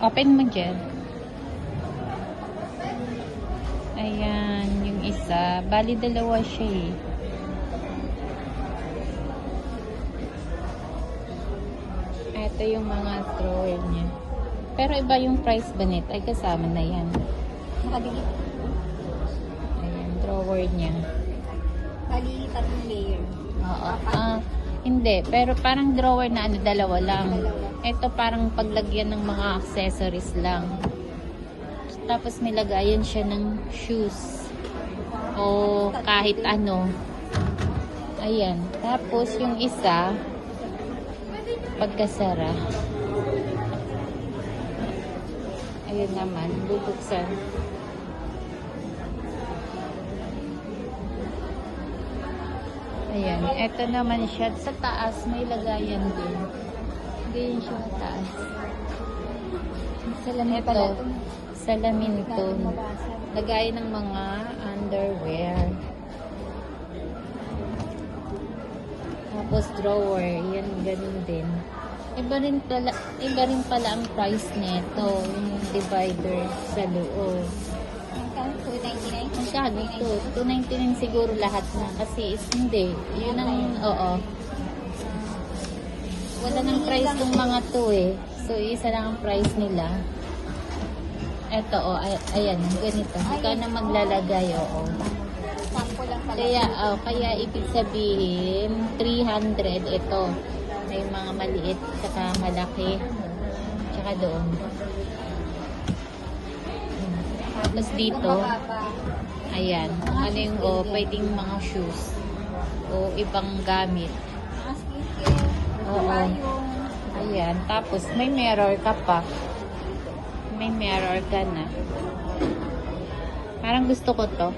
Open mo dyan. Ayan, yung isa. Bali, dalawa siya eh. Ito yung mga drawer niya. Pero iba yung price ba nito? Ay, kasama na yan. Nakabili. Ayan, drawer niya. Bali, tatlong layer. Oo. Ah, hindi, pero parang drawer na ano, dalawa lang. Dalawa. Ito parang paglagyan ng mga accessories lang. Tapos may lagayan siya ng shoes. O kahit ano. Ayan. Tapos yung isa, pagkasara. Ayun naman, bubuksan. Ayan, eto naman siya. Sa taas, may lagayan din. Ganyan siya sa taas. Salamin pala to. Salamin to. Mabasag. Lagayan ng mga underwear. Tapos drawer. Yan, ganun din. Iba rin pala, iba rin pala ang price nito. Yung divider sa loob. Magkano? 299? Magkano to? 299 siguro lahat na. Kasi is hindi. Yun ang, oo. Wala nang price ng mga to eh. So, isa lang ang price nila. Eto, oh, ay, ayan, ganito. Ikaw na maglalagay, oo. Sample lang pala. Kaya, oh, kaya ibig sabihin, 300 ito. May mga maliit, saka malaki. Tsaka doon. Tapos dito. Ayan. Ano yung oh, pwedeng mga shoes. O ibang gamit. Oo. Ayan. Tapos may mirror ka pa. May mirror ka na. Parang gusto ko to.